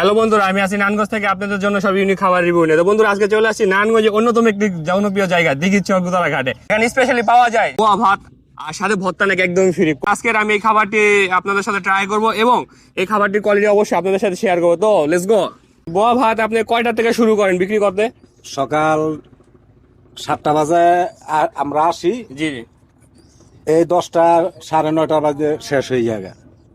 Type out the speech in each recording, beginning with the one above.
Hello বন্ধুরা আমি আছি নানগঞ্জ থেকে আপনাদের জন্য সব ইউনিক খাবার রিভিউ নিয়ে। তো বন্ধুরা আজকে চলে আসছি নানগঞ্জে অন্যতম একটি জনপ্রিয় জায়গা দিঘির চর ঘাটে। এখানে স্পেশালি পাওয়া যায় পোয়া ভাত আর সাথে ভর্তা নাকি একদম ফ্রি আজকের আমি এই খাবারটি আপনাদের সাথে ট্রাই করব এবং এই খাবারটির কোয়ালিটি অবশ্যই আপনাদের সাথে শেয়ার করব। তো লেটস গো বোয়া ভাত আপনি কয়টা থেকে শুরু করেন বিক্রি করতে? সকাল সাতটা বাজে আমরা আসি। জি জি। এই দশটা সাড়ে নয়টা বাজে শেষ হয়ে যায়।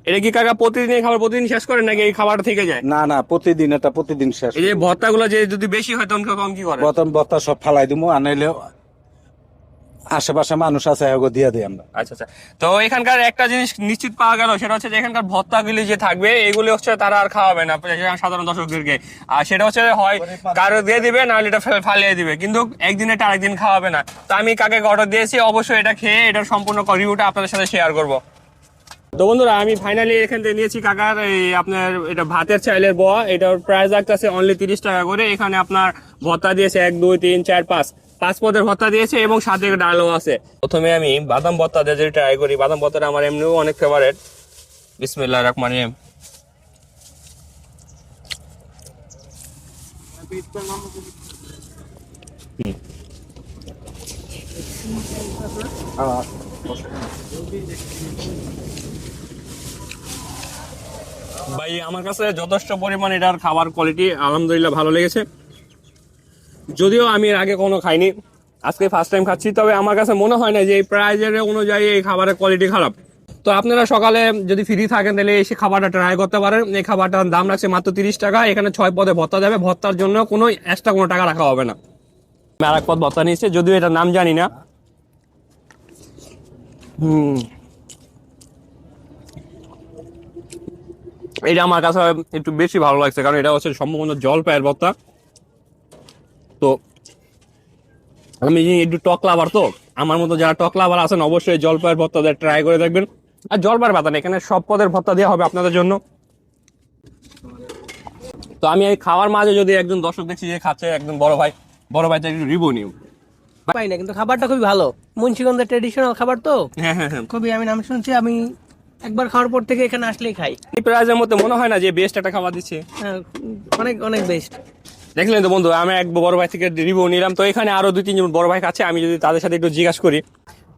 এটা কি কাকা প্রতিদিন খাবার প্রতিদিন শেষ করেন নাকি এই খাবার থেকে যায়? না না প্রতিদিন এটা প্রতিদিন শেষ এই যে ভর্তাগুলো যে যদি বেশি হয় তখন কখন কি করে? প্রথম বত্তা সব ফালাই দিব আনাইলে আশেপাশে মানুষ আছে এগো দিয়ে দিই আমরা। আচ্ছা আচ্ছা। তো এখানকার একটা জিনিস নিশ্চিত পাওয়া গেল সেটা হচ্ছে যে এখানকার ভত্তাগুলি যে থাকবে এগুলি হচ্ছে তারা আর খাওয়াবে না সাধারণ দর্শকদেরকে। আর সেটা হচ্ছে হয় কারও দিয়ে দিবে নাহলে এটা ফেল- ফালিয়ে দিবে। কিন্তু একদিন এটা আরেকদিন খাওয়াবে না। তো আমি কাকে অর্ডার দিয়েছি অবশ্যই এটা খেয়ে এটার সম্পূর্ণ রিভিউটা আপনাদের সাথে শেয়ার করব। তো বন্ধুরা, আমি ফাইনালি এখান থেকে নিয়েছি কাকার এই আপনার এটা ভাতের চাইলের বোয়া। এটার প্রাইস লাগতেছে অনলি তিরিশ টাকা করে। এখানে আপনার ভত্তা দিয়েছে এক, দুই, তিন, চার, পাঁচ। পাঁচ পদের ভত্তা দিয়েছে এবং সাথে ডালও আছে। প্রথমে আমি বাদাম ভত্তা দিয়ে যদি ট্রাই করি, বাদাম ভত্তাটা আমার এমনিও অনেক ফেভারেট বিসমিল্লাহ রহমান রহিম। ভাই, আমার কাছে যথেষ্ট পরিমাণ এটার খাবার কোয়ালিটি আলহামদুলিল্লাহ ভালো লেগেছে। যদিও আমি এর আগে কোনো খাইনি, আজকে ফার্স্ট টাইম খাচ্ছি, তবে আমার কাছে মনে হয় না যে এই প্রাইজের অনুযায়ী এই খাবারের কোয়ালিটি খারাপ। তো আপনারা সকালে যদি ফ্রি থাকেন, তাহলে এসে খাবারটা ট্রাই করতে পারেন। এই খাবারটার দাম রাখছে মাত্র তিরিশ টাকা, এখানে ছয় পদে ভত্তা যাবে ভত্তার জন্য কোনো এক্সট্রা কোনো টাকা রাখা হবে না। আর এক পদ ভত্তা নিয়েছি, যদিও এটার নাম জানি না। এটা আমার কাছে একটু বেশি ভালো লাগছে, কারণ এটা হচ্ছে সম্পূর্ণ জল পায়ের ভর্তা তো আমি একটু টক লাভার তো, আমার মতো যারা টক লাভার আছেন অবশ্যই জলপাইয়ের ভর্তা দিয়ে ট্রাই করে দেখবেন। আর জলপাইয়ের ভাতা না, এখানে সব পদের ভর্তা দেওয়া হবে আপনাদের জন্য। তো আমি এই খাওয়ার মাঝে যদি একজন দর্শক দেখছি যে খাচ্ছে, একজন বড় ভাই বড় ভাই একটু রিভিউ নিও পাই না কিন্তু খাবারটা খুবই ভালো। মুন্সিগঞ্জের ট্রেডিশনাল খাবার তো। হ্যাঁ হ্যাঁ হ্যাঁ। খুবই আমি নাম শুনছি আমি একবার খাওয়ার পর থেকে এখানে আসলেই খাই। এই প্রাইজের মধ্যে মনে হয় না যে বেস্ট একটা খাবার দিচ্ছে। হ্যাঁ, অনেক অনেক বেস্ট দেখলেন তো বন্ধু আমি এক বড় ভাই থেকে রিভিউ নিলাম তো এখানে আরও দুই তিনজন বড় ভাই আছে আমি যদি তাদের সাথে একটু জিজ্ঞাসা করি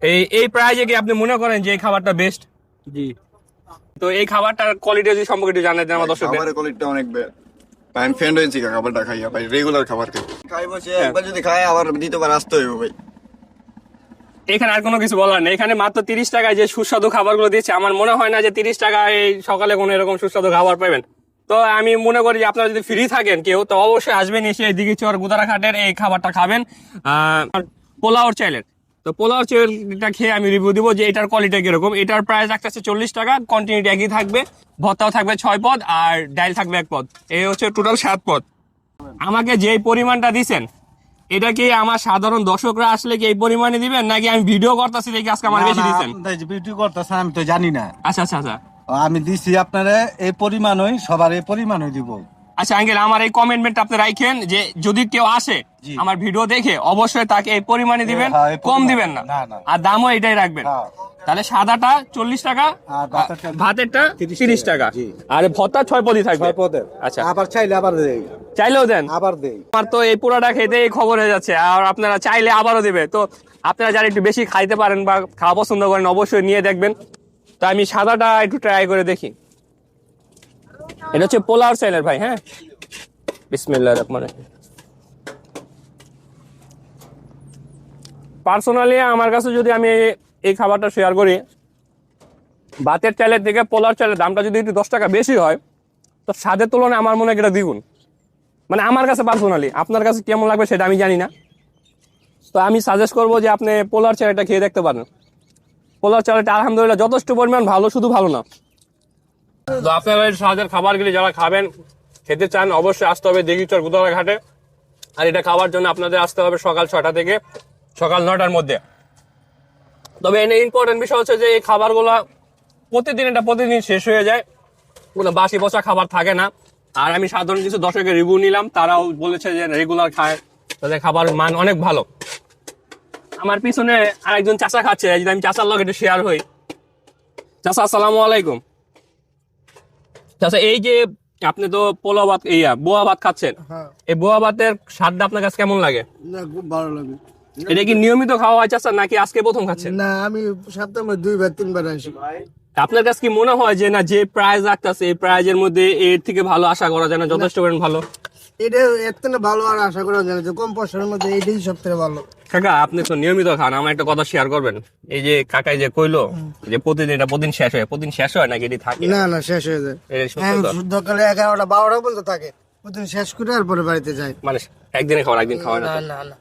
এই এই প্রাইজে কি আপনি মনে করেন যে এই খাবারটা বেস্ট জি। তো এই খাবারটার কোয়ালিটি যদি সম্পর্কে একটু জানাই দেন আমার দর্শকদের। খাবারের কোয়ালিটিটা অনেক ভাই আমি ফ্রেন্ড হয়েছি খাবারটা খাইয়া ভাই রেগুলার খাবার খাই। খাই বসে একবার যদি খাই আবার দ্বিতীয়বার আসতে হইব ভাই। এখানে আর কোনো কিছু বলার নেই। এখানে মাত্র তিরিশ টাকায় যে সুস্বাদু খাবারগুলো দিচ্ছে আমার মনে হয় না যে তিরিশ টাকায় সকালে কোনো এরকম সুস্বাদু খাবার পাবেন। তো আমি মনে করি যে আপনারা যদি ফ্রি থাকেন কেউ তো অবশ্যই আসবেন এসে এদিকে চর গুদারাঘাটের এই খাবারটা খাবেন। পোলাওর চাইলের তো পোলাও চাইলটা খেয়ে আমি রিভিউ দিব যে এটার কোয়ালিটি কীরকম। এটার প্রাইস রাখতেছে চল্লিশ টাকা কন্টিনিউটি একই থাকবে ভর্তাও থাকবে ছয় পদ আর ডাইল থাকবে এক পদ। এই হচ্ছে টোটাল সাত পদ। আমাকে যে পরিমাণটা দিছেন এটা কি আমার সাধারণ দর্শকরা আসলে কি এই পরিমাণে দিবেন নাকি আমি ভিডিও করতেছি দেখি আজকে আমার বেশি দিচ্ছেন বিউটি করতেছে আমি তো জানি না। আচ্ছা আচ্ছা আচ্ছা। আমি দিছি আপনারা এই পরিমাণই সবার এই পরিমাণই দিব। আচ্ছা আঙ্কেল আমার এই কমেন্টমেন্ট আপনি রাখেন যে যদি কেউ আসে আমার ভিডিও দেখে অবশ্যই তাকে এই পরিমাণে দিবেন হ্যাঁ, কম দিবেন না। আর দামও এটাই রাখবেন। হ্যাঁ। তাহলে সাদাটা চল্লিশ টাকা আর ভাতেরটা- ভাতেরটা 30 তিরিশ টাকা। আর ভত্তা ছয় পদই থাকবে। আচ্ছা। আবার চাইলে আবার চাইলেও দেন। আবার আমার তো এই পুরাটা খেতে খবর হয়ে যাচ্ছে। আর আপনারা চাইলে আবারও দেবে। তো আপনারা যারা একটু বেশি খাইতে পারেন বা খাওয়া পছন্দ করেন অবশ্যই নিয়ে দেখবেন। তো আমি সাদাটা একটু ট্রাই করে দেখি। এটা হচ্ছে পোলার চাইলের ভাই হ্যাঁ? বিসমিল্লাহ রহমান পার্সোনালি আমার কাছে যদি আমি এই খাবারটা শেয়ার করি, ভাতের চালের থেকে পোলার চালের দামটা যদি একটু দশ টাকা বেশি হয়, তো স্বাদের তুলনায় আমার মনে হয় এটা দ্বিগুণ। মানে আমার কাছে পার্সোনালি আপনার কাছে কেমন লাগবে সেটা আমি জানি না। তো আমি সাজেস্ট করব যে আপনি পোলার চালটা খেয়ে দেখতে পারেন। পোলার চালটা আলহামদুলিল্লাহ যথেষ্ট পরিমাণ ভালো, শুধু ভালো না। তো আপনারা এই স্বাদের খাবারগুলি যারা খাবেন, খেতে চান, অবশ্যই আসতে হবে দেগিচর গুদারা ঘাটে। আর এটা খাওয়ার জন্য আপনাদের আসতে হবে সকাল ছটা থেকে সকাল নটার মধ্যে। তবে এনে ইম্পর্টেন্ট বিষয় হচ্ছে যে এই খাবারগুলো প্রতিদিন, এটা প্রতিদিন শেষ হয়ে যায়। কোনো বাসি পচা খাবার থাকে না। আর আমি সাধারণ কিছু দর্শকের রিভিউ নিলাম, তারাও বলেছে যে রেগুলার খায়, তাদের খাবার মান অনেক ভালো। আমার পিছনে আরেকজন চাচা খাচ্ছে, এই যে আমি চাচার লগে একটু শেয়ার হই। চাচা, আসসালামু আলাইকুম। চাচা এই যে আপনি তো পোলা ভাত ইয়া বোয়া ভাত খাচ্ছেন। হ্যাঁ। এই বোয়া ভাতের স্বাদটা আপনার কাছে কেমন লাগে? না খুব ভালো লাগে। এটা কি নিয়মিত খাওয়া হয় চাচা নাকি আজকে প্রথম খাচ্ছেন? না আমি সপ্তাহে দুইবার তিনবার আসি। আপনার কাছে কি মনে হয় যে না যে প্রাইজ রাখতেছে এই প্রাইজের মধ্যে এর থেকে ভালো আশা করা যায় না যথেষ্ট করেন ভালো? এটা এর থেকে ভালো আর আশা করা যায় যে কম পয়সার মধ্যে এটাই সব থেকে ভালো। কাকা আপনি তো নিয়মিত খান আমার একটা কথা শেয়ার করবেন। এই যে কাকাই যে কইলো যে প্রতিদিন এটা প্রতিদিন শেষ হয় প্রতিদিন শেষ হয় নাকি এটি থাকে? না না শেষ হয়ে যায়। এগারোটা বারোটা পর্যন্ত থাকে। প্রতিদিন শেষ করে আর পরে বাড়িতে মানে একদিনে খাওয়ার একদিন খাওয়া না না না না।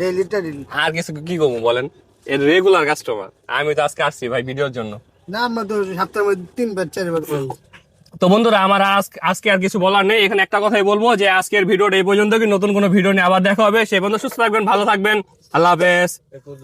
ডেইলিটা আর কিছু কি করব বলেন? এর রেগুলার কাস্টমার আমি তো আজকে আসছি ভাই ভিডিওর জন্য। না আমরা তো সপ্তাহের মধ্যে তিনবার চারবার। তো বন্ধুরা, আমার আজ- আজকে আর কিছু বলার নেই। এখানে একটা কথাই বলব যে, আজকের ভিডিওটা এই পর্যন্ত। কি নতুন কোনো ভিডিও নিয়ে আবার দেখা হবে। সে পর্যন্ত সুস্থ থাকবেন, ভালো থাকবেন। আল্লাহ হাফেজ।